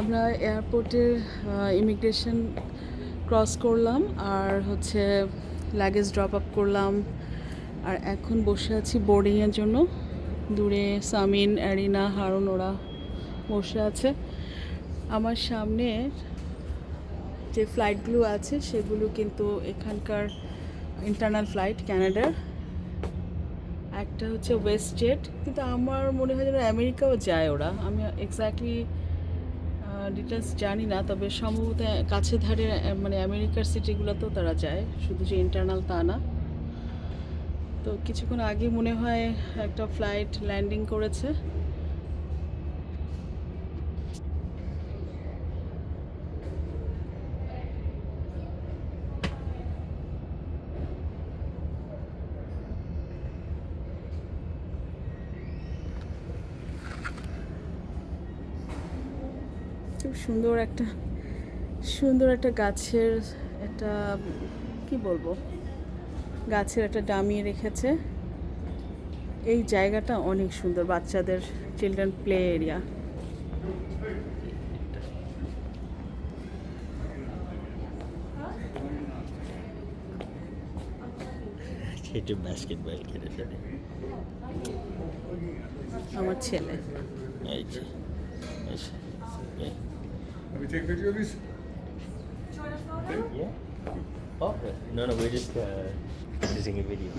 আমরা এয়ারপোর্টের immigration cross করলাম আর হচ্ছে লাগেজ ড্রপ আপ করলাম। আর এখন বসে আছি বোর্ডিংয়ের জন্য। দূরে সামিন, অ্যারিনা, হারুন ওরা বসে আছে। আমার সামনে যে ফ্লাইটগুলো আছে সেগুলো কিন্তু এখানকার ইন্টারনাল ফ্লাইট ক্যানাডার একটা হচ্ছে ওয়েস্ট জেট কিন্তু আমার মনে হয় যেন আমেরিকাও যায় ওরা। আমি এক্স্যাক্টলি ডিটেলস জানি না, তবে সম্ভবত কাছে ধারে মানে আমেরিকার সিটিগুলোতেও তারা যায়। শুধু যে ইন্টারনাল তা না। তো কিছুক্ষণ আগে মনে হয় একটা ফ্লাইট ল্যান্ডিং করেছে। খুব সুন্দর একটা সুন্দর একটা গাছের একটা কি বলব? গাছের একটা ডামি রেখেছে। এই জায়গাটা অনেক সুন্দর বাচ্চাদের চিলড্রেন প্লে এরিয়া একটু বাস্কেটবল খেলে ফেলে। আমার ছেলে। এই যে। Let me take a picture of these. yeah. Oh, no, no, we're just uh, editing a video.